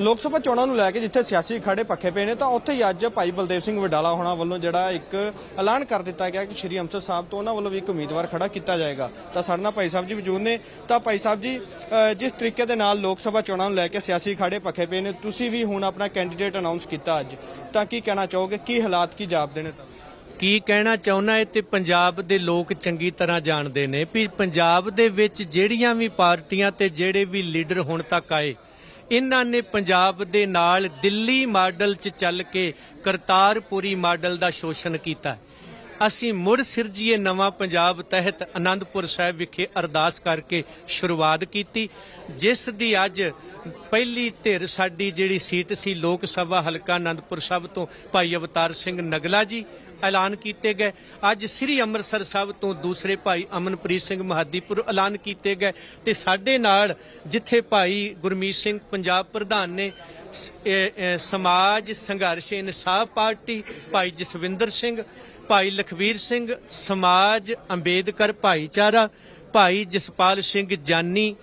ਲੋਕ ਸਭਾ ਚੋਣਾਂ ਨੂੰ ਲੈ ਕੇ ਜਿੱਥੇ ਸਿਆਸੀ ਖੜੇ ਪੱਖੇ ਪਏ ਨੇ, ਤਾਂ ਉੱਥੇ ਹੀ ਅੱਜ ਭਾਈ ਬਲਦੇਵ ਸਿੰਘ ਵਡਾਲਾ ਹੋਣਾ ਵੱਲੋਂ ਜਿਹੜਾ ਇੱਕ ਐਲਾਨ ਕਰ ਦਿੱਤਾ ਗਿਆ ਕਿ ਸ਼੍ਰੀ ਅੰਮ੍ਰਿਤਸਰ ਸਾਹਿਬ ਤੋਂ ਉਹਨਾਂ ਵੱਲੋਂ ਵੀ ਇੱਕ ਉਮੀਦਵਾਰ ਖੜਾ ਕੀਤਾ ਜਾਏਗਾ। ਤਾਂ ਸਾਡੇ ਨਾਲ ਭਾਈ ਸਾਹਿਬ ਜੀ ਮੌਜੂਦ ਨੇ। ਤਾਂ ਭਾਈ ਸਾਹਿਬ ਜੀ ਜਿਸ ਤਰੀਕੇ ਦੇ ਨਾਲ ਲੋਕ ਸਭਾ ਚੋਣਾਂ ਨੂੰ ਲੈ ਕੇ ਸਿਆਸੀ ਖੜੇ ਪੱਖੇ ਪਏ ਨੇ, ਤੁਸੀਂ ਵੀ ਹੁਣ ਆਪਣਾ ਕੈਂਡੀਡੇਟ ਅਨਾਉਂਸ ਕੀਤਾ ਅੱਜ। ਤਾਂ ਕੀ ਕਹਿਣਾ ਚਾਹੋਗੇ? ਕੀ ਹਾਲਾਤ, ਕੀ ਜਾਪਦੇ ਨੇ ਤਾਂ ਕੀ ਕਹਿਣਾ ਚਾਹੁੰਦਾ ਹੈ ਤੇ ਪੰਜਾਬ ਦੇ ਲੋਕ ਚੰਗੀ ਤਰ੍ਹਾਂ ਜਾਣਦੇ ਨੇ ਵੀ ਪੰਜਾਬ ਦੇ ਵਿੱਚ ਜਿਹੜੀਆਂ ਵੀ ਪਾਰਟੀਆਂ ਤੇ ਜਿਹੜੇ ਵੀ ਲੀਡਰ ਹੁਣ ਤੱਕ ਆਏ ਇਹਨਾਂ ਨੇ ਪੰਜਾਬ ਦੇ ਨਾਲ ਦਿੱਲੀ ਮਾਡਲ 'ਚ ਚੱਲ ਕੇ ਕਰਤਾਰਪੁਰੀ ਮਾਡਲ ਦਾ ਸ਼ੋਸ਼ਣ ਕੀਤਾ। ਅਸੀਂ ਮੁੜ ਸਿਰਜੀਏ ਨਵਾਂ ਪੰਜਾਬ ਤਹਿਤ ਆਨੰਦਪੁਰ ਸਾਹਿਬ ਵਿਖੇ ਅਰਦਾਸ ਕਰਕੇ ਸ਼ੁਰੂਆਤ ਕੀਤੀ, ਜਿਸ ਦੀ ਅੱਜ ਪਹਿਲੀ ਧਿਰ ਸਾਡੀ ਜਿਹੜੀ ਸੀਟ ਸੀ ਲੋਕ ਸਭਾ ਹਲਕਾ ਆਨੰਦਪੁਰ ਸਾਹਿਬ ਤੋਂ ਭਾਈ ਅਵਤਾਰ ਸਿੰਘ ਨਗਲਾ ਜੀ ਐਲਾਨ ਕੀਤੇ ਗਏ। ਅੱਜ ਸ੍ਰੀ ਅੰਮ੍ਰਿਤਸਰ ਸਾਹਿਬ ਤੋਂ ਦੂਸਰੇ ਭਾਈ ਅਮਨਪ੍ਰੀਤ ਸਿੰਘ ਮਹਾਦੀਪੁਰ ਐਲਾਨ ਕੀਤੇ ਗਏ ਤੇ ਸਾਡੇ ਨਾਲ ਜਿੱਥੇ ਭਾਈ ਗੁਰਮੀਤ ਸਿੰਘ ਪੰਜਾਬ ਪ੍ਰਧਾਨ ਨੇ ਸਮਾਜ ਸੰਘਰਸ਼ ਇਨਸਾਫ ਪਾਰਟੀ ਭਾਈ ਜਸਵਿੰਦਰ ਸਿੰਘ ਭਾਈ ਲਖਵੀਰ ਸਿੰਘ, ਸਮਾਜ, ਅੰਬੇਦਕਰ ਭਾਈਚਾਰਾ, ਭਾਈ ਜਸਪਾਲ ਸਿੰਘ ਜਾਨੀ,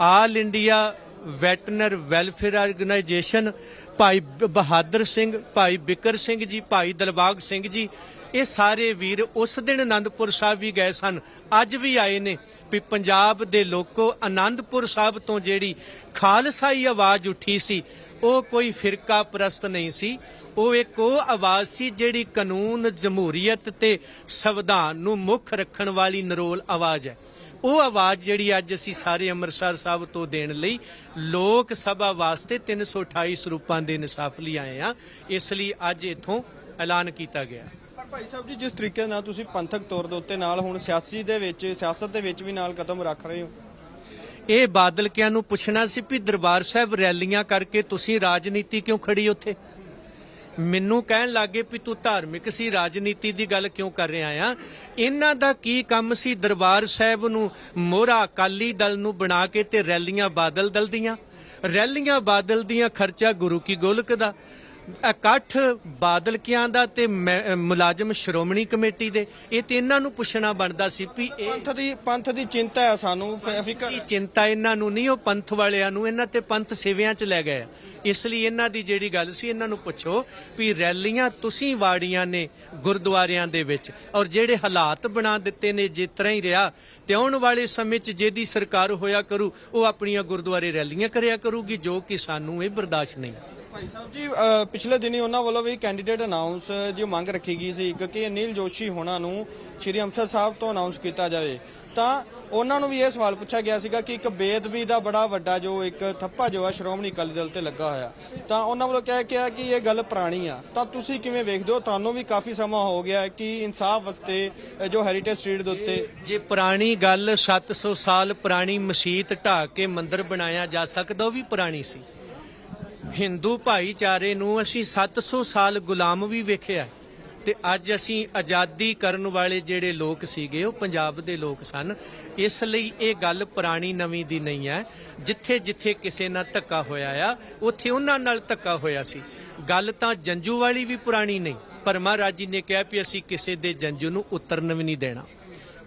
ਆਲ ਇੰਡੀਆ ਵੈਟਨਰ ਵੈਲਫੇਅਰ ਆਰਗੇਨਾਈਜੇਸ਼ਨ, ਭਾਈ ਬਹਾਦਰ ਸਿੰਘ, ਭਾਈ ਬਿਕਰ ਸਿੰਘ ਜੀ, ਭਾਈ ਦਲਬਾਗ ਸਿੰਘ ਜੀ, ਇਹ ਸਾਰੇ ਵੀਰ ਉਸ ਦਿਨ ਆਨੰਦਪੁਰ ਸਾਹਿਬ ਵੀ ਗਏ ਸਨ। ਅੱਜ ਵੀ ਆਏ ਨੇ। ਵੀ ਪੰਜਾਬ ਦੇ ਲੋਕੋ ਆਨੰਦਪੁਰ ਸਾਹਿਬ ਤੋਂ ਜਿਹੜੀ ਖਾਲਸਾਈ ਆਵਾਜ਼ ਉੱਠੀ ਸੀ ਉਹ ਕੋਈ ਫਿਰਕਾ ਪ੍ਰਸਤ ਨਹੀਂ ਸੀ। ਉਹ ਇੱਕ ਉਹ ਆਵਾਜ਼ ਸੀ ਜਿਹੜੀ ਕਾਨੂੰਨ, ਜਮਹੂਰੀਅਤ ਤੇ ਸੰਵਿਧਾਨ ਨੂੰ ਮੁੱਖ ਰੱਖਣ ਵਾਲੀ ਨਰੋਲ ਆਵਾਜ਼ ਹੈ। ਉਹ ਆਵਾਜ਼ ਜਿਹੜੀ ਅੱਜ ਅਸੀਂ ਸਾਰੇ ਅੰਮ੍ਰਿਤਸਰ ਸਾਹਿਬ ਤੋਂ ਦੇਣ ਲਈ ਲੋਕ ਸਭਾ ਵਾਸਤੇ 328 ਸਰੂਪਾਂ ਦੇ ਇਨਸਾਫ ਲਈ ਆਏ ਆ ਇਸ ਲਈ ਅੱਜ ਇਥੋਂ ਐਲਾਨ ਕੀਤਾ ਗਿਆ। ਪਰ ਭਾਈ ਸਾਹਿਬ ਜੀ, ਜਿਸ ਤਰੀਕੇ ਨਾਲ ਤੁਸੀਂ ਪੰਥਕ ਤੌਰ ਦੇ ਉੱਤੇ ਨਾਲ ਹੁਣ ਸਿਆਸੀ ਦੇ ਵਿੱਚ, ਸਿਆਸਤ ਦੇ ਵਿੱਚ ਵੀ ਨਾਲ ਕਦਮ ਰੱਖ ਰਹੇ ਹੋ ਇਹ ਬਾਦਲਕਿਆਂ ਨੂੰ ਪੁੱਛਣਾ ਸੀ ਵੀ ਦਰਬਾਰ ਸਾਹਿਬ ਰੈਲੀਆਂ ਕਰਕੇ ਤੁਸੀਂ ਰਾਜਨੀਤੀ ਕਿਉਂ ਖੜੀ ਉੱਥੇ? ਮੈਨੂੰ ਕਹਿਣ ਲੱਗੇ ਵੀ ਤੂੰ ਧਾਰਮਿਕ ਸੀ, ਰਾਜਨੀਤੀ ਦੀ ਗੱਲ ਕਿਉਂ ਕਰ ਰਿਹਾ ਆ? ਇਹਨਾਂ ਦਾ ਕੀ ਕੰਮ ਸੀ ਦਰਬਾਰ ਸਾਹਿਬ ਨੂੰ ਮੋਹਰਾ ਅਕਾਲੀ ਦਲ ਨੂੰ ਬਣਾ ਕੇ ਤੇ ਰੈਲੀਆਂ ਬਾਦਲ ਦਲ ਦੀਆਂ? ਰੈਲੀਆਂ ਬਾਦਲ ਦੀਆਂ ਖਰਚਾ ਗੁਰੂ ਕੀ ਗੋਲਕ ਦਾ। ਇਕੱਠ ਬਾਦਲਕਿਆਂ ਦਾ ਤੇ ਮੁਲਾਜ਼ਮ ਸ਼੍ਰੋਮਣੀ ਕਮੇਟੀ ਦੇ ਇਹ ਤੇ ਇਹਨਾਂ ਨੂੰ ਪੁੱਛਣਾ ਬਣਦਾ ਸੀ ਵੀ ਇਹ ਪੰਥ ਦੀ ਪੰਥ ਦੀ ਚਿੰਤਾ ਹੈ ਸਾਨੂੰ ਫਿਕਰ ਕੀ ਚਿੰਤਾ ਇਹਨਾਂ ਨੂੰ ਨਹੀਂ ਉਹ ਪੰਥ ਵਾਲਿਆਂ ਨੂੰ ਇਹਨਾਂ ਤੇ ਪੰਥ ਸੇਵਿਆਂ ਚ ਲੈ ਗਏ। ਇਸ ਲਈ ਇਹਨਾਂ ਦੀ ਜਿਹੜੀ ਗੱਲ ਸੀ ਇਹਨਾਂ ਨੂੰ ਪੁੱਛੋ ਵੀ ਰੈਲੀਆਂ ਤੁਸੀਂ ਵਾੜੀਆਂ ਨੇ ਗੁਰਦੁਆਰਿਆਂ ਦੇ ਵਿੱਚ ਔਰ ਜਿਹੜੇ ਹਾਲਾਤ ਬਣਾ ਦਿੱਤੇ ਨੇ ਜਿਸ ਤਰ੍ਹਾਂ ਹੀ ਰਿਹਾ ਤੇ ਆਉਣ ਵਾਲੇ ਸਮੇਂ 'ਚ ਜਿਹਦੀ ਸਰਕਾਰ ਹੋਇਆ ਕਰੂ ਉਹ ਆਪਣੀਆਂ ਗੁਰਦੁਆਰੇ ਰੈਲੀਆਂ ਕਰਿਆ ਕਰੂਗੀ ਜੋ ਕਿ ਸਾਨੂੰ ਇਹ ਬਰਦਾਸ਼ਤ ਨਹੀਂ ਭਾਈ ਸਾਹਿਬ ਜੀ ਅ, ਪਿਛਲੇ ਦਿਨੀ ਉਹਨਾਂ ਵੱਲੋਂ ਵੀ ਕੈਂਡੀਡੇਟ ਅਨਾਉਂਸ ਜੋ ਮੰਗ ਰੱਖੀ ਗਈ ਸੀ ਇੱਕ ਅਨਿਲ ਜੋਸ਼ੀ ਹੋਣਾ ਨੂੰ ਸ਼੍ਰੀ ਅੰਮ੍ਰਿਤਸਰ ਸਾਹਿਬ ਤੋਂ ਅਨਾਉਂਸ ਕੀਤਾ ਜਾਵੇ। ਤਾਂ ਉਹਨਾਂ ਨੂੰ ਵੀ ਇਹ ਸਵਾਲ ਪੁੱਛਿਆ ਗਿਆ ਸੀਗਾ ਕਿ ਇੱਕ ਬੇਦਬੀ ਦਾ ਬੜਾ ਵੱਡਾ ਜੋ ਇੱਕ ਥੱਪਾ ਜੋ ਹੈ ਸ਼੍ਰੋਮਣੀ ਅਕਾਲੀ ਦਲ ਤੇ ਲੱਗਾ ਹੋਇਆ। ਤਾਂ ਉਹਨਾਂ ਵੱਲੋਂ ਕਹਿ ਕਿਹਾ ਕਿ ਇਹ ਗੱਲ ਪੁਰਾਣੀ ਆ। ਤਾਂ ਤੁਸੀਂ ਕਿਵੇਂ ਵੇਖਦੇ ਹੋ? ਤੁਹਾਨੂੰ ਵੀ ਕਾਫੀ ਸਮਾਂ ਹੋ ਗਿਆ ਹੈ ਕਿ ਇਨਸਾਫ ਵਾਸਤੇ ਅ, ਜੋ ਹੈਰੀਟੇਜ ਸਟਰੀਟ ਦੇ ਉੱਤੇ ਜੇ ਪੁਰਾਣੀ ਗੱਲ 700 ਸਾਲ ਪੁਰਾਣੀ ਮਸਜਿਦ ਢਾਹ ਕੇ ਮੰਦਿਰ ਬਣਾਇਆ ਜਾ ਸਕਦਾ ਉਹ ਵੀ ਪੁਰਾਣੀ ਸੀ। ਹਿੰਦੂ ਭਾਈਚਾਰੇ ਨੂੰ ਅਸੀਂ 700 ਸਾਲ ਗੁਲਾਮ ਵੀ ਵੇਖਿਆ ਤੇ ਅੱਜ ਅਸੀਂ ਆਜ਼ਾਦੀ ਕਰਨ ਵਾਲੇ ਜਿਹੜੇ ਲੋਕ ਸੀਗੇ, ਉਹ ਪੰਜਾਬ ਦੇ ਲੋਕ ਸਨ। ਇਸ ਲਈ ਇਹ ਗੱਲ ਪੁਰਾਣੀ ਨਵੀਂ ਦੀ ਨਹੀਂ ਹੈ। ਜਿੱਥੇ ਜਿੱਥੇ ਕਿਸੇ ਨਾਲ ਧੱਕਾ ਹੋਇਆ ਆ, ਉੱਥੇ ਉਹਨਾਂ ਨਾਲ ਧੱਕਾ ਹੋਇਆ ਸੀ। ਗੱਲ ਤਾਂ ਜੰਜੂ ਵਾਲੀ ਵੀ ਪੁਰਾਣੀ ਨਹੀਂ, ਪਰ ਮਹਾਰਾਜ ਜੀ ਨੇ ਕਿਹਾ ਵੀ ਅਸੀਂ ਕਿਸੇ ਦੇ ਜੰਜੂ ਨੂੰ ਉਤਰਨ ਵੀ ਨਹੀਂ ਦੇਣਾ।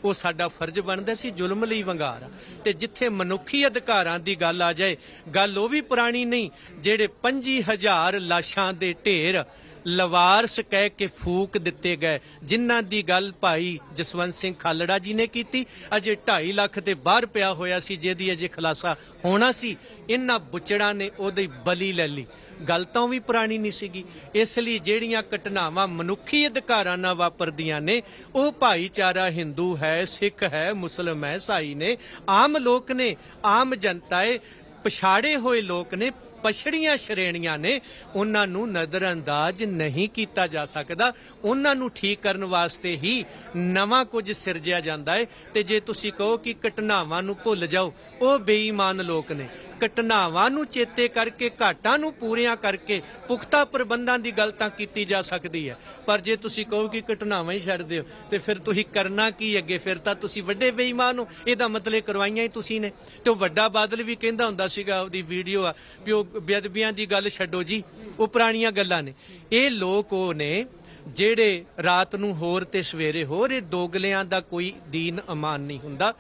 ਉਹ ਸਾਡਾ ਫਰਜ਼ ਬਣਦਾ ਸੀ ਜ਼ੁਲਮ ਲਈ ਵੰਗਾਰ। ਤੇ ਜਿੱਥੇ ਮਨੁੱਖੀ ਅਧਿਕਾਰਾਂ ਦੀ ਗੱਲ ਆ ਜਾਏ, ਗੱਲ ਉਹ ਵੀ ਪੁਰਾਣੀ ਨਹੀਂ, ਜਿਹੜੇ 25000 ਲਾਸ਼ਾਂ ਦੇ ਢੇਰ ਲਵਾਰਸ ਕਹਿ ਕੇ ਫੂਕ ਦਿੱਤੇ ਗਏ। ਜਿਨ੍ਹਾਂ ਦੀ ਗੱਲ ਭਾਈ ਜਸਵੰਤ ਸਿੰਘ ਖਾਲੜਾ ਜੀ ਨੇ ਕੀਤੀ, ਅਜੇ 2.5 ਲੱਖ ਤੇ ਬਾਹਰ ਪਿਆ ਹੋਇਆ ਸੀ, ਜਿਹਦੀ ਅਜੇ ਖਲਾਸਾ ਹੋਣਾ ਸੀ। ਇਹਨਾਂ ਬੁੱਚੜਾਂ ਨੇ ਉਹਦੀ ਬਲੀ ਲੈ ਲਈ। ਗੱਲ ਤਾਂ ਉਹ ਵੀ ਪੁਰਾਣੀ ਨਹੀਂ ਸੀਗੀ। ਇਸ ਲਈ ਜਿਹੜੀਆਂ ਘਟਨਾਵਾਂ ਮਨੁੱਖੀ ਅਧਿਕਾਰਾਂ ਨਾਲ ਵਾਪਰਦੀਆਂ ਨੇ, ਉਹ ਭਾਈਚਾਰਾ ਹਿੰਦੂ ਹੈ, ਸਿੱਖ ਹੈ, ਮੁਸਲਮ ਹੈ ਸਾਈ ਨੇ, ਆਮ ਲੋਕ ਨੇ, ਆਮ ਜਨਤਾ ਏ ਪਛਾੜੇ ਹੋਏ ਲੋਕ ਨੇ ਪਛੜੀਆਂ ਸ਼੍ਰੇਣੀਆਂ ਨੇ, ਉਹਨਾਂ ਨੂੰ ਨਜ਼ਰਅੰਦਾਜ਼ ਨਹੀਂ ਕੀਤਾ ਜਾ ਸਕਦਾ। ਉਹਨਾਂ ਨੂੰ ਠੀਕ ਕਰਨ ਵਾਸਤੇ ਹੀ ਨਵਾਂ ਕੁਝ ਸਿਰਜਿਆ ਜਾਂਦਾ ਹੈ। ਤੇ ਜੇ ਤੁਸੀਂ ਕਹੋ ਕਿ ਘਟਨਾਵਾਂ ਨੂੰ ਭੁੱਲ ਜਾਓ, ਉਹ ਬੇਈਮਾਨ ਲੋਕ ਨੇ। ਘਟਨਾਵਾਂ ਨੂੰ ਚੇਤੇ ਕਰਕੇ, ਘਾਟਾਂ ਨੂੰ ਪੂਰੀਆਂ ਕਰਕੇ ਪੁਖਤਾ ਪ੍ਰਬੰਧਾਂ ਦੀ ਗੱਲ ਤਾਂ ਕੀਤੀ ਜਾ ਸਕਦੀ ਹੈ। ਪਰ ਜੇ ਤੁਸੀਂ ਕਹੋ ਕਿ ਘਟਨਾਵਾਂ ਹੀ ਛੱਡ ਦਿਓ, ਤੇ ਫਿਰ ਤੁਸੀਂ ਕਰਨਾ ਕੀ ਅੱਗੇ? ਫਿਰ ਤਾਂ ਤੁਸੀਂ ਵੱਡੇ ਬੇਈਮਾਨ ਹੋ। ਇਹਦਾ ਮਤਲਬ ਕਰਵਾਈਆਂ ਹੀ ਤੁਸੀਂ ਨੇ। ਤੇ ਉਹ ਵੱਡਾ ਬਾਦਲ ਵੀ ਕਹਿੰਦਾ ਹੁੰਦਾ ਸੀਗਾ, ਉਹਦੀ ਵੀਡੀਓ ਆ ਵੀ ਉਹ ਬੇਅਦਬੀਆਂ ਦੀ ਗੱਲ ਛੱਡੋ ਜੀ, ਉਹ ਪੁਰਾਣੀਆਂ ਗੱਲਾਂ ਨੇ। ਇਹ ਲੋਕ ਉਹ ਨੇ ਜਿਹੜੇ ਰਾਤ ਨੂੰ ਹੋਰ ਤੇ ਸਵੇਰੇ ਹੋਰ ਇਹ ਦੋਗਲਿਆਂ ਦਾ ਕੋਈ ਦੀਨ ਅਮਾਨ ਨਹੀਂ ਹੁੰਦਾ।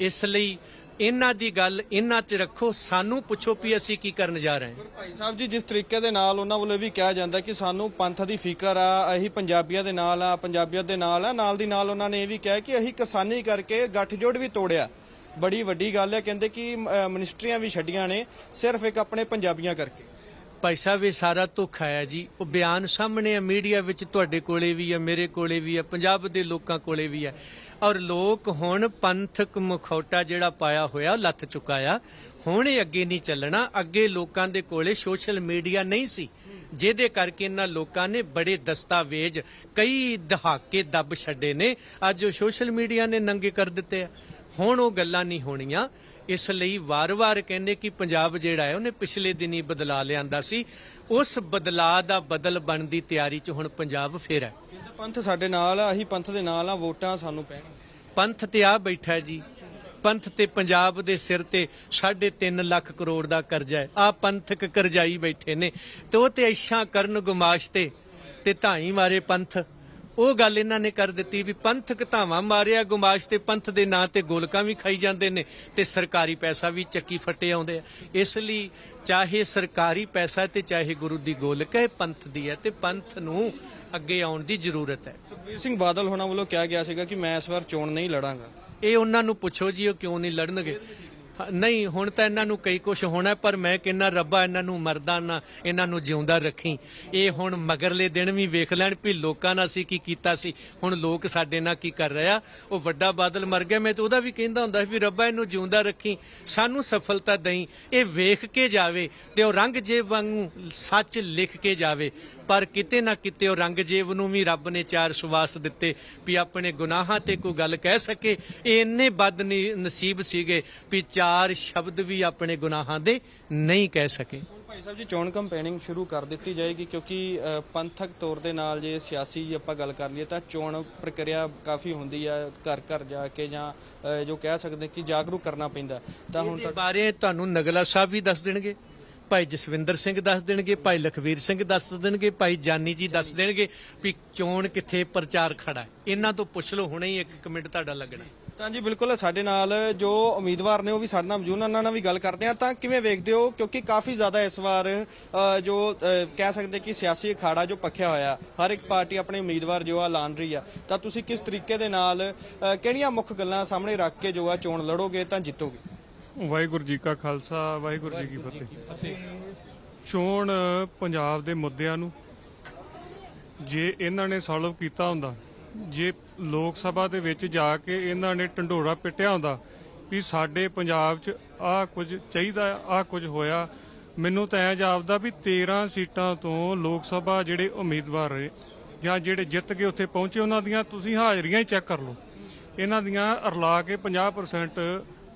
ਇਸ ਲਈ ਇਹਨਾਂ ਦੀ ਗੱਲ ਇਹਨਾਂ 'ਚ ਰੱਖੋ ਸਾਨੂੰ ਪੁੱਛੋ ਵੀ ਅਸੀਂ ਕੀ ਕਰਨ ਜਾ ਰਹੇ ਹਾਂ। ਭਾਈ ਸਾਹਿਬ ਜੀ ਜਿਸ ਤਰੀਕੇ ਦੇ ਨਾਲ ਉਹਨਾਂ ਵੱਲੋਂ ਵੀ ਕਿਹਾ ਜਾਂਦਾ ਕਿ ਸਾਨੂੰ ਪੰਥ ਦੀ ਫਿਕਰ ਆ ਅਸੀਂ ਪੰਜਾਬੀਆਂ ਦੇ ਨਾਲ ਆ ਪੰਜਾਬੀਅਤ ਦੇ ਨਾਲ ਆ ਨਾਲ ਦੀ ਨਾਲ ਉਹਨਾਂ ਨੇ ਇਹ ਵੀ ਕਿਹਾ ਕਿ ਅਸੀਂ ਕਿਸਾਨੀ ਕਰਕੇ ਗੱਠਜੋੜ ਵੀ ਤੋੜਿਆ। ਬੜੀ ਵੱਡੀ ਗੱਲ ਹੈ ਕਹਿੰਦੇ ਕਿ ਮਿਨਿਸਟਰੀਆਂ ਵੀ ਛੱਡੀਆਂ ਨੇ ਸਿਰਫ ਇੱਕ ਆਪਣੇ ਪੰਜਾਬੀਆਂ ਕਰਕੇ। ਭਾਈ ਸਾਹਿਬ ਇਹ ਸਾਰਾ ਧੋਖਾ ਹੈ ਜੀ। ਉਹ ਬਿਆਨ ਸਾਹਮਣੇ ਆ ਮੀਡੀਆ ਵਿੱਚ ਤੁਹਾਡੇ ਕੋਲੇ ਵੀ ਆ ਮੇਰੇ ਕੋਲੇ ਵੀ ਆ ਪੰਜਾਬ ਦੇ ਲੋਕਾਂ ਕੋਲੇ ਵੀ ਆ। ਔਰ ਲੋਕ ਹੁਣ ਪੰਥਕ ਮੁਖੌਟਾ ਜਿਹੜਾ ਪਾਇਆ ਹੋਇਆ ਲੱਥ ਚੁੱਕਾ ਆ। ਹੁਣ ਇਹ ਅੱਗੇ ਨਹੀਂ ਚੱਲਣਾ। ਅੱਗੇ ਲੋਕਾਂ ਦੇ ਕੋਲੇ ਸੋਸ਼ਲ ਮੀਡੀਆ ਨਹੀਂ ਸੀ, ਜਿਹਦੇ ਕਰਕੇ ਇਹਨਾਂ ਲੋਕਾਂ ਨੇ ਬੜੇ ਦਸਤਾਵੇਜ਼, ਕਈ ਦਹਾਕੇ ਦੱਬ ਛੱਡੇ ਨੇ। ਅੱਜ ਉਹ ਸੋਸ਼ਲ ਮੀਡੀਆ ਨੇ ਨੰਗੇ ਕਰ ਦਿੱਤੇ ਆ। ਹੁਣ ਉਹ ਗੱਲਾਂ ਨਹੀਂ ਹੋਣੀਆਂ। ਇਸ ਲਈ ਵਾਰ-ਵਾਰ ਕਹਿੰਦੇ ਕਿ ਪੰਜਾਬ ਜਿਹੜਾ ਹੈ, ਉਹਨੇ ਪਿਛਲੇ ਦਿਨੀ ਬਦਲਾ ਲਿਆਂਦਾ ਸੀ। ਉਸ ਬਦਲਾਅ ਦਾ ਬਦਲ ਬਣ ਦੀ ਤਿਆਰੀ 'ਚ ਹੁਣ ਪੰਜਾਬ ਫੇਰ ਹੈ। ਪੰਥ ਸਾਡੇ ਨਾਲ ਆ, ਅਸੀਂ ਪੰਥ ਦੇ ਨਾਲ ਆ, ਵੋਟਾਂ ਸਾਨੂੰ ਪੈਣਗੀਆਂ। ਪੰਥ ਤੇ ਆ ਬੈਠਾ ਜੀ। ਪੰਥ ਤੇ ਪੰਜਾਬ ਦੇ ਸਿਰ ਤੇ 3.5 ਲੱਖ ਕਰੋੜ ਦਾ ਕਰਜ਼ਾ ਹੈ। ਆ ਪੰਥਕ ਕਰਜ਼ਾਈ ਬੈਠੇ ਨੇ। ਤੇ ਉਹ ਤੇ ਐਸ਼ਾਂ ਕਰਨ ਗੁਮਾਸ਼ ਤੇ ਤੇ ਧਾਈ ਮਾਰੇ ਪੰਥ। ਉਹ ਗੱਲ ਇਹਨਾਂ ਨੇ ਕਰ ਦਿੱਤੀ ਵੀ ਪੰਥਕ ਧਾਵਾਂ ਮਾਰਿਆ ਗੁਮਾਸ਼ ਤੇ, ਪੰਥ ਦੇ ਨਾਂ ਤੇ ਗੋਲਕਾਂ ਵੀ ਖਾਈ ਜਾਂਦੇ ਨੇ ਤੇ ਸਰਕਾਰੀ ਪੈਸਾ ਵੀ ਚੱਕੀ ਫੱਟੇ ਆਉਂਦੇ ਆ। ਇਸ ਲਈ ਚਾਹੇ ਸਰਕਾਰੀ ਪੈਸਾ ਤੇ ਚਾਹੇ ਗੁਰੂ ਦੀ ਗੋਲਕ ਹੈ ਇਹ ਪੰਥ ਦੀ ਹੈ। ਤੇ ਪੰਥ ਨੂੰ ਅੱਗੇ ਆਉਣ ਦੀ ਜ਼ਰੂਰਤ ਹੈ। ਸੁਖਬੀਰ ਸਿੰਘ ਬਾਦਲ ਹੋਣਾ ਵੱਲੋਂ ਕਿਹਾ ਗਿਆ ਸੀਗਾ ਕਿ ਮੈਂ ਇਸ ਵਾਰ ਚੋਣ ਨਹੀਂ ਲੜਾਂਗਾ। ਇਹ ਉਹਨਾਂ ਨੂੰ ਪੁੱਛੋ ਜੀ ਉਹ ਕਿਉਂ ਨਹੀਂ ਲੜਨਗੇ? ਨਹੀਂ ਹੁਣ ਤਾਂ ਇਹਨਾਂ ਨੂੰ ਕਈ ਕੁਝ ਹੋਣਾ ਪਰ ਮੈਂ ਕਹਿੰਨਾ ਰੱਬਾ ਇਹਨਾਂ ਨੂੰ ਮਰਦਾ ਨਾ ਇਹਨਾਂ ਨੂੰ ਜਿਉਂਦਾ ਰੱਖੀ। ਇਹ ਹੁਣ ਮਗਰਲੇ ਦਿਨ ਵੀ ਵੇਖ ਲੈਣ ਵੀ ਲੋਕਾਂ ਨਾਲ ਅਸੀਂ ਕੀ ਕੀਤਾ ਸੀ। ਹੁਣ ਲੋਕ ਸਾਡੇ ਨਾਲ ਕੀ ਕਰ ਰਿਹਾ ਉਹ ਵੱਡਾ ਬਾਦਲ ਮਰ ਗਿਆ ਮੈਂ ਤਾਂ ਉਹਦਾ ਵੀ ਕਹਿੰਦਾ ਹੁੰਦਾ ਸੀ ਵੀ ਰੱਬਾ ਇਹਨੂੰ ਜਿਉਂਦਾ ਰੱਖੀ ਸਾਨੂੰ ਸਫਲਤਾ ਦੇਈ ਇਹ ਵੇਖ ਕੇ ਜਾਵੇ ਤੇ ਉਹ ਰੰਗ ਜੇਬ ਵਾਂਗੂ ਸੱਚ ਲਿਖ ਕੇ ਜਾਵੇ। ਪਰ ਕਿਤੇ ਨਾ ਕਿਤੇ ਉਹ ਰੰਗਜੀਵ ਨੂੰ ਵੀ ਰੱਬ ਨੇ ਚਾਰ ਸੁਵਾਸ ਦਿੱਤੇ ਵੀ ਆਪਣੇ ਗੁਨਾਹਾਂ ਤੇ ਕੋਈ ਗੱਲ ਕਹਿ ਸਕੇ। ਇਹ ਇੰਨੇ ਬਦ ਨਸੀਬ ਸੀਗੇ ਵੀ ਚਾਰ ਸ਼ਬਦ ਵੀ ਆਪਣੇ ਗੁਨਾਹਾਂ ਦੇ ਨਹੀਂ ਕਹਿ ਸਕੇ। ਭਾਈ ਸਾਹਿਬ ਜੀ ਚੋਣ ਕੰਪੇਨਿੰਗ ਸ਼ੁਰੂ ਕਰ ਦਿੱਤੀ ਜਾਏਗੀ ਕਿਉਂਕਿ ਪੰਥਕ ਤੌਰ ਦੇ ਨਾਲ ਜੇ ਸਿਆਸੀ ਆਪਾਂ ਗੱਲ ਕਰ ਲਈਏ ਤਾਂ ਚੋਣ ਪ੍ਰਕਿਰਿਆ ਕਾਫੀ ਹੁੰਦੀ ਆ ਘਰ ਘਰ ਜਾ ਕੇ ਜਾਂ ਜੋ ਕਹਿ ਸਕਦੇ ਕਿ ਜਾਗਰੂਕ ਕਰਨਾ ਪੈਂਦਾ। ਤਾਂ ਹੁਣ ਇਹਦੇ ਬਾਰੇ ਤੁਹਾਨੂੰ ਨਗਲਾ ਸਾਹਿਬ ਵੀ ਦੱਸ ਦੇਣਗੇ। ਭਾਈ ਜਸਵਿੰਦਰ ਸਿੰਘ ਦੱਸ ਦੇਣਗੇ, ਭਾਈ ਲਖਵੀਰ ਸਿੰਘ ਦੱਸ ਦੇਣਗੇ, ਭਾਈ ਜਾਨੀ ਜੀ ਦੱਸ ਦੇਣਗੇ ਵੀ ਚੋਣ ਕਿੱਥੇ ਪ੍ਰਚਾਰ ਖੜਾ ਹੈ। ਇਹਨਾਂ ਤੋਂ ਪੁੱਛ ਲਓ, ਹੁਣੇ ਹੀ ਇੱਕ ਕਮੈਂਟ ਤੁਹਾਡਾ ਲੱਗਣਾ ਤਾਂ ਜੀ ਬਿਲਕੁਲ ਸਾਡੇ ਨਾਲ ਜੋ ਉਮੀਦਵਾਰ ਨੇ ਉਹ ਵੀ ਸਾਡੇ ਨਾਲ ਮੌਜੂਦ ਉਹਨਾਂ ਨਾਲ ਵੀ ਗੱਲ ਕਰਦੇ ਆ ਤਾਂ ਕਿਵੇਂ ਵੇਖਦੇ ਹੋ? ਕਿਉਂਕਿ ਕਾਫੀ ਜ਼ਿਆਦਾ ਇਸ ਵਾਰ ਜੋ ਕਹਿ ਸਕਦੇ ਕਿ ਸਿਆਸੀ ਅਖਾੜਾ ਜੋ ਪੱਖਿਆ ਹੋਇਆ, ਹਰ ਇੱਕ ਪਾਰਟੀ ਆਪਣੇ ਉਮੀਦਵਾਰ ਜੋ ਆ ਲਾਣ ਰਹੀ ਆ। ਤਾਂ ਤੁਸੀਂ ਕਿਸ ਤਰੀਕੇ ਦੇ ਨਾਲ ਕਿਹੜੀਆਂ ਮੁੱਖ ਗੱਲਾਂ ਸਾਹਮਣੇ ਰੱਖ ਕੇ ਜੋ ਆ ਚੋਣ ਲੜੋਗੇ ਤਾਂ ਜਿੱਤੋਗੇ? ਵਾਹਿਗੁਰੂ ਜੀ ਕਾ ਖਾਲਸਾ ਵਾਹਿਗੁਰੂ ਜੀ ਕੀ ਫਤਿਹ। ਚੋਣ ਪੰਜਾਬ ਦੇ ਮੁੱਦਿਆਂ ਨੂੰ ਜੇ ਇਹਨਾਂ ਨੇ ਸੋਲਵ ਕੀਤਾ ਹੁੰਦਾ ਜੇ ਲੋਕ ਸਭਾ ਦੇ ਵਿੱਚ ਜਾ ਕੇ ਇਹਨਾਂ ਨੇ ਢੰਡੋਰਾ ਪਿੱਟਿਆ ਹੁੰਦਾ ਵੀ ਸਾਡੇ ਪੰਜਾਬ 'ਚ ਆਹ ਕੁਝ ਚਾਹੀਦਾ ਆਹ ਕੁਝ ਹੋਇਆ ਮੈਨੂੰ ਤਾਂ ਐ ਜਾਪਦਾ ਵੀ 13 ਸੀਟਾਂ ਤੋਂ ਲੋਕ ਸਭਾ ਜਿਹੜੇ ਉਮੀਦਵਾਰ ਰਹੇ ਜਾਂ ਜਿਹੜੇ ਜਿੱਤ ਕੇ ਉੱਥੇ ਪਹੁੰਚੇ ਉਹਨਾਂ ਦੀਆਂ ਤੁਸੀਂ ਹਾਜ਼ਰੀਆਂ ਹੀ ਚੈੱਕ ਕਰ ਲਓ। ਇਹਨਾਂ ਦੀਆਂ ਅਰਲਾ ਕੇ 50%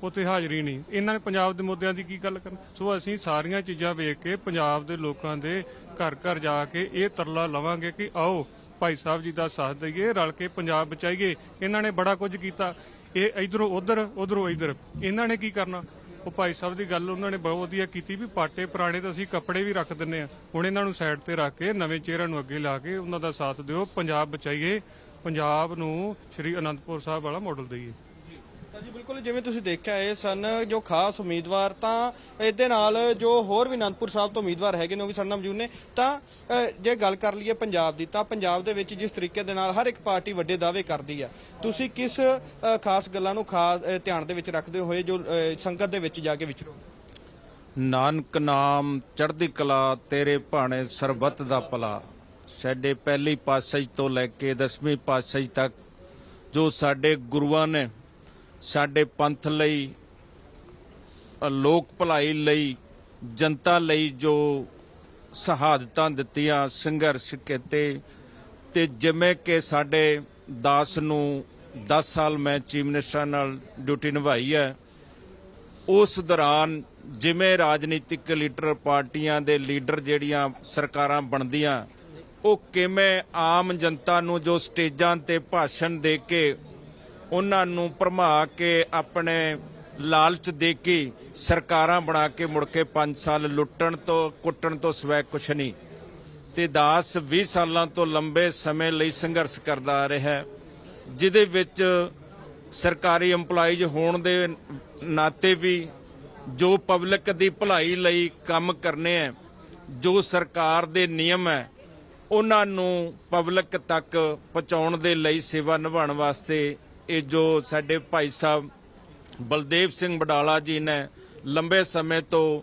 ਉੱਥੇ ਹਾਜ਼ਰੀ ਨਹੀਂ। ਇਹਨਾਂ ਨੇ ਪੰਜਾਬ ਦੇ ਮੁੱਦਿਆਂ ਦੀ ਕੀ ਗੱਲ ਕਰਨ? ਸੋ ਅਸੀਂ ਸਾਰੀਆਂ ਚੀਜ਼ਾਂ ਵੇਖ ਕੇ ਪੰਜਾਬ ਦੇ ਲੋਕਾਂ ਦੇ ਘਰ ਘਰ ਜਾ ਕੇ ਇਹ ਤਰਲਾ ਲਵਾਂਗੇ ਕਿ ਆਓ ਭਾਈ ਸਾਹਿਬ ਜੀ ਦਾ ਸਾਥ ਦਈਏ, ਰਲ ਕੇ ਪੰਜਾਬ ਬਚਾਈਏ। ਇਹਨਾਂ ਨੇ ਬੜਾ ਕੁਝ ਕੀਤਾ। ਇਹ ਇਧਰੋਂ ਉਧਰ, ਉਧਰੋਂ ਇਧਰ। ਇਹਨਾਂ ਨੇ ਕੀ ਕਰਨਾ? ਉਹ ਭਾਈ ਸਾਹਿਬ ਦੀ ਗੱਲ ਉਹਨਾਂ ਨੇ ਬਹੁਤ ਵਧੀਆ ਕੀਤੀ ਵੀ ਪਾਟੇ ਪੁਰਾਣੇ ਤਾਂ ਅਸੀਂ ਕੱਪੜੇ ਵੀ ਰੱਖ ਦਿੰਨੇ ਆ ਹੁਣ ਇਹਨਾਂ ਨੂੰ ਸਾਈਡ ਤੇ ਰੱਖ ਕੇ ਨਵੇਂ ਚਿਹਰਿਆਂ ਨੂੰ ਅੱਗੇ ਲਾ ਕੇ ਉਹਨਾਂ ਦਾ ਸਾਥ ਦਿਓ, ਪੰਜਾਬ ਬਚਾਈਏ। ਪੰਜਾਬ ਨੂੰ ਸ਼੍ਰੀ ਅਨੰਦਪੁਰ ਸਾਹਿਬ ਵਾਲਾ ਮਾਡਲ ਦਈਏ। ਜੀ, ਬਿਲਕੁਲ ਜਿਵੇਂ ਤੁਸੀਂ ਦੇਖਿਆ, ਇਹ ਸਨ ਜੋ ਖਾਸ ਉਮੀਦਵਾਰ ਤਾਂ ਇਹਦੇ ਨਾਲ ਜੋ ਹੋਰ ਵੀ ਅਨੰਦਪੁਰ ਸਾਹਿਬ ਤੋਂ ਉਮੀਦਵਾਰ ਹੈਗੇ ਨੇ, ਉਹ ਵੀ ਸਾਡੇ ਨਾਲ ਮੌਜੂਦ ਨੇ। ਤਾਂ ਜੇ ਗੱਲ ਕਰ ਲਈਏ ਪੰਜਾਬ ਦੀ, ਤਾਂ ਪੰਜਾਬ ਦੇ ਵਿੱਚ ਜਿਸ ਤਰੀਕੇ ਦੇ ਨਾਲ ਹਰ ਇੱਕ ਪਾਰਟੀ ਵੱਡੇ ਦਾਅਵੇ ਕਰਦੀ ਆ, ਤੁਸੀਂ ਕਿਸ ਖਾਸ ਗੱਲਾਂ ਨੂੰ ਖਾਸ ਧਿਆਨ ਦੇ ਵਿੱਚ ਰੱਖਦੇ ਹੋਏ ਜੋ ਸੰਗਤ ਦੇ ਵਿੱਚ ਜਾ ਕੇ ਵਿਚਰੋ। ਨਾਨਕ ਨਾਮ ਚੜ੍ਹਦੀ ਕਲਾ, ਤੇਰੇ ਭਾਣੇ ਸਰਬੱਤ ਦਾ ਭਲਾ। ਸਾਡੇ ਪਹਿਲੀ ਪਾਤਸ਼ਾਹੀ ਤੋਂ ਲੈ ਕੇ ਦਸਵੀਂ ਪਾਤਸ਼ਾਹੀ ਤੱਕ ਜੋ ਸਾਡੇ ਗੁਰੂਆਂ ਨੇ ਸਾਡੇ ਪੰਥ ਲਈ ਲੋਕ ਭਲਾਈ ਲਈ, ਜਨਤਾ ਲਈ ਜੋ ਸ਼ਹਾਦਤਾਂ ਦਿੱਤੀਆਂ, ਸੰਘਰਸ਼ ਕੀਤੇ ਤੇ ਜਿਵੇਂ ਕਿ ਸਾਡੇ ਦਾਸ ਨੂੰ 10 ਸਾਲ ਮੈਂ ਚੀਫ ਮਿਨਿਸਟਰ ਨਾਲ ਡਿਊਟੀ ਨਿਭਾਈ ਹੈ, ਉਸ ਦੌਰਾਨ ਜਿਵੇਂ ਰਾਜਨੀਤਿਕ ਲੀਡਰ ਪਾਰਟੀਆਂ ਦੇ ਲੀਡਰ ਜਿਹੜੀਆਂ ਸਰਕਾਰਾਂ ਬਣਦੀਆਂ, ਉਹ ਕਿਵੇਂ ਆਮ ਜਨਤਾ ਨੂੰ ਜੋ ਸਟੇਜਾਂ ਤੇ ਭਾਸ਼ਣ ਦੇ ਕੇ ਉਹਨਾਂ ਨੂੰ ਭਰਮਾ ਕੇ ਆਪਣੇ ਲਾਲਚ ਦੇ ਕੇ ਸਰਕਾਰਾਂ ਬਣਾ ਕੇ ਮੁੜ ਕੇ 5 ਸਾਲ ਲੁੱਟਣ ਤੋਂ, ਕੁੱਟਣ ਤੋਂ ਸਿਵਾਏ ਕੁਛ ਨਹੀਂ। ਤੇ ਦਾਸ 20 ਸਾਲਾਂ ਤੋਂ ਲੰਬੇ ਸਮੇਂ ਲਈ ਸੰਘਰਸ਼ ਕਰਦਾ ਆ ਰਿਹਾ। ਹੈ ਜਿਹਦੇ ਵਿੱਚ ਸਰਕਾਰੀ EMPLOYEES ਹੋਣ ਦੇ ਨਾਤੇ ਵੀ ਜੋ ਪਬਲਿਕ ਦੀ ਭਲਾਈ ਲਈ ਕੰਮ ਕਰਨੇ ਹੈ ਜੋ ਸਰਕਾਰ ਦੇ ਨਿਯਮ ਹੈ ਉਹਨਾਂ ਨੂੰ ਪਬਲਿਕ ਤੱਕ ਪਹੁੰਚਾਉਣ ਦੇ ਲਈ ਸੇਵਾ ਨਿਭਾਉਣ ਵਾਸਤੇ ਇਹ ਜੋ ਸਾਡੇ ਭਾਈ ਸਾਹਿਬ ਬਲਦੇਵ ਸਿੰਘ ਬਡਾਲਾ ਜੀ ਨੇ ਲੰਬੇ ਸਮੇਂ ਤੋਂ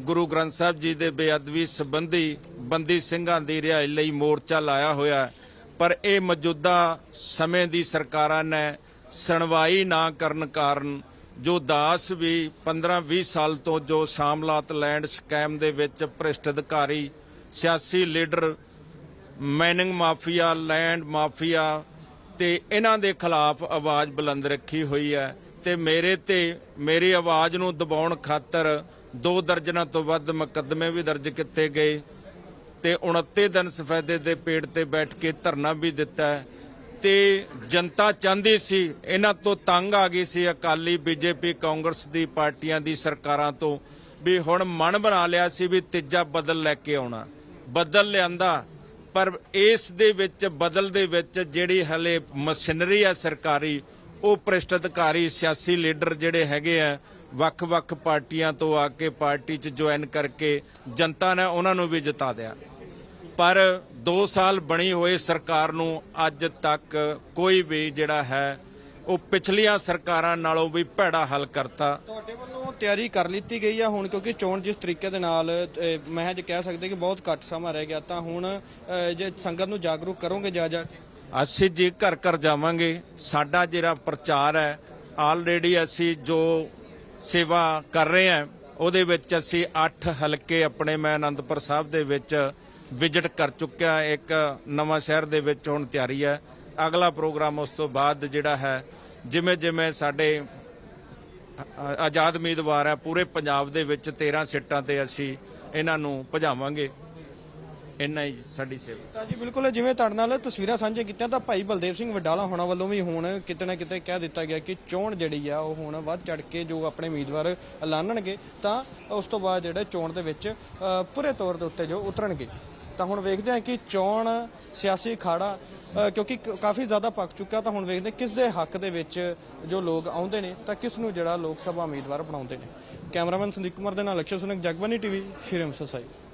ਗੁਰੂ ਗ੍ਰੰਥ ਸਾਹਿਬ ਜੀ ਦੇ ਬੇਅਦਬੀ ਸੰਬੰਧੀ ਬੰਦੀ ਸਿੰਘਾਂ ਦੀ ਰਿਹਾਈ ਲਈ ਮੋਰਚਾ ਲਾਇਆ ਹੋਇਆ ਪਰ ਇਹ ਮੌਜੂਦਾ ਸਮੇਂ ਦੀ ਸਰਕਾਰਾਂ ਨੇ ਸੁਣਵਾਈ ਨਾ ਕਰਨ ਕਾਰਨ ਜੋ ਦਾਸ ਵੀ 15-20 ਸਾਲ ਤੋਂ ਜੋ ਸ਼ਾਮਲਾਤ ਲੈਂਡ ਸਕੈਮ ਦੇ ਵਿੱਚ ਭ੍ਰਿਸ਼ਟ ਅਧਿਕਾਰੀ, ਸਿਆਸੀ leader mining mafia, land mafia ਤੇ ਇਹਨਾਂ ਦੇ ਖਿਲਾਫ ਆਵਾਜ਼ ਬੁਲੰਦ ਰੱਖੀ ਹੋਈ ਹੈ ਤੇ ਮੇਰੇ ਤੇ ਮੇਰੀ ਆਵਾਜ਼ ਨੂੰ ਦਬਾਉਣ ਖਾਤਰ ਦੋ ਦਰਜਨਾਂ ਤੋਂ ਵੱਧ ਮੁਕੱਦਮੇ ਵੀ ਦਰਜ ਕੀਤੇ ਗਏ ਤੇ 29 ਦਿਨ ਸਫੈਦੇ ਦੇ ਪੇੜ ਤੇ ਬੈਠ ਕੇ ਧਰਨਾ ਵੀ ਦਿੱਤਾ ਹੈ। ਤੇ ਜਨਤਾ ਚਾਹੁੰਦੀ ਸੀ, ਇਹਨਾਂ ਤੋਂ ਤੰਗ ਆ ਗਈ ਸੀ ਅਕਾਲੀ ਬੀਜੇਪੀ ਕਾਂਗਰਸ ਦੀ ਪਾਰਟੀਆਂ ਦੀ ਸਰਕਾਰਾਂ ਤੋਂ ਵੀ ਹੁਣ ਮਨ ਬਣਾ ਲਿਆ ਸੀ ਵੀ ਤੀਜਾ ਬਦਲ ਲੈ ਕੇ ਆਉਣਾ। ਬਦਲ ਲਿਆਂਦਾ ਪਰ ਇਸ ਦੇ ਵਿੱਚ, ਬਦਲ ਦੇ ਵਿੱਚ ਜਿਹੜੀ ਹਲੇ ਮਸ਼ੀਨਰੀ ਆ ਸਰਕਾਰੀ, ਉਹ ਭ੍ਰਿਸ਼ਟ ਅਧਿਕਾਰੀ, ਸਿਆਸੀ ਲੀਡਰ ਜਿਹੜੇ ਹੈਗੇ ਆ, ਵੱਖ-ਵੱਖ ਪਾਰਟੀਆਂ ਤੋਂ ਆ ਕੇ ਪਾਰਟੀ 'ਚ ਜੁਆਇਨ ਕਰਕੇ ਜਨਤਾ ਨੇ ਉਹਨਾਂ ਨੂੰ ਵੀ ਜਿਤਾ ਦਿਆ। ਪਰ 2 ਸਾਲ ਬਣੀ ਹੋਏ ਸਰਕਾਰ ਨੂੰ ਅੱਜ ਤੱਕ ਕੋਈ ਵੀ ਜਿਹੜਾ ਹੈ ਉਹ ਪਿਛਲੀਆਂ ਸਰਕਾਰਾਂ ਨਾਲੋਂ ਵੀ ਭੈੜਾ ਹੱਲ ਕਰਤਾ। ਤੁਹਾਡੇ ਵੱਲੋਂ ਤਿਆਰੀ ਕਰ ਲਿੱਤੀ ਗਈ ਆ ਹੁਣ ਕਿਉਂਕਿ ਚੋਣ ਜਿਸ ਤਰੀਕੇ ਦੇ ਨਾਲ ਮੈਂ ਜੇ ਕਹਿ ਸਕਦੇ ਕਿ ਬਹੁਤ ਘੱਟ ਸਮਾਂ ਰਹਿ ਗਿਆ ਤਾਂ ਹੁਣ ਜੇ ਸੰਗਤ ਨੂੰ ਜਾਗਰੂਕ ਕਰੋਗੇ ਜਾ ਜਾ ਕੇ? ਅਸੀਂ ਜੀ ਘਰ ਘਰ ਜਾਵਾਂਗੇ। ਸਾਡਾ ਜਿਹੜਾ ਪ੍ਰਚਾਰ ਹੈ ਆਲਰੇਡੀ ਅਸੀਂ ਜੋ ਸੇਵਾ ਕਰ ਰਹੇ ਹਾਂ ਉਹਦੇ ਵਿੱਚ ਅਸੀਂ 8 ਹਲਕੇ ਆਪਣੇ ਮੈਂ ਆਨੰਦਪੁਰ ਸਾਹਿਬ ਦੇ ਵਿੱਚ ਵਿਜ਼ਿਟ ਕਰ ਚੁੱਕਿਆ। ਇੱਕ ਨਵਾਂ ਸ਼ਹਿਰ ਦੇ ਵਿੱਚ ਹੁਣ ਤਿਆਰੀ ਹੈ। ਅਗਲਾ ਪ੍ਰੋਗਰਾਮ ਉਸ ਤੋਂ ਬਾਅਦ ਜਿਹੜਾ ਹੈ, ਜਿਵੇਂ ਜਿਵੇਂ ਸਾਡੇ ਆਜ਼ਾਦ ਉਮੀਦਵਾਰ ਹੈ, ਪੂਰੇ ਪੰਜਾਬ ਦੇ ਵਿੱਚ 13 ਸੀਟਾਂ ਤੇ ਅਸੀਂ ਇਹਨਾਂ ਨੂੰ ਭਜਾਵਾਂਗੇ। ਇੰਨਾ ਹੀ ਸਾਡੀ ਸੇਵਾ। ਤਾਂ ਜੀ, ਬਿਲਕੁਲ ਜਿਵੇਂ ਤੁਹਾਡੇ ਨਾਲ ਤਸਵੀਰਾਂ ਸਾਂਝੇ ਕੀਤੀਆਂ, ਤਾਂ ਭਾਈ ਬਲਦੇਵ ਸਿੰਘ ਵਡਾਲਾ ਹੋਣਾ ਵੱਲੋਂ ਵੀ ਹੁਣ ਕਿਤੇ ਨਾ ਕਿਤੇ ਕਹਿ ਦਿੱਤਾ ਗਿਆ ਕਿ ਚੋਣ ਜਿਹੜੀ ਆ, ਉਹ ਹੁਣ ਵੱਧ ਚੜ ਕੇ ਜੋ ਆਪਣੇ ਉਮੀਦਵਾਰ ਐਲਾਨਣਗੇ, ਤਾਂ ਉਸ ਤੋਂ ਬਾਅਦ ਜਿਹੜਾ ਚੋਣ ਦੇ ਵਿੱਚ ਪੂਰੇ ਤੌਰ ਦੇ ਉੱਤੇ ਜੋ ਉਤਰਨਗੇ। ਤਾਂ ਹੁਣ ਵੇਖਦੇ ਹਾਂ ਕਿ ਚੋਣ, ਸਿਆਸੀ ਖਾੜਾ ਕਿਉਂਕਿ ਕ- ਕਾਫੀ ਜ਼ਿਆਦਾ ਪੱਕ ਚੁੱਕਾ ਤਾਂ ਹੁਣ ਵੇਖਦੇ ਕਿਸ ਦੇ ਹੱਕ ਦੇ ਵਿੱਚ ਜੋ ਲੋਕ ਆਉਂਦੇ ਨੇ ਤਾਂ ਕਿਸ ਨੂੰ ਜਿਹੜਾ ਲੋਕ ਸਭਾ ਉਮੀਦਵਾਰ ਬਣਾਉਂਦੇ ਨੇ। ਕੈਮਰਾਮੈਨ ਸੰਦੀਪ ਕੁਮਾਰ ਦੇ ਨਾਲ ਅਕਸ਼ਰ ਸੁਨਕ ਜਗਬਾਨੀ ਟੀਵੀ, ਸ਼੍ਰੀ ਅੰਮ੍ਰਿਤਸਰ ਸਾਹਿਬ।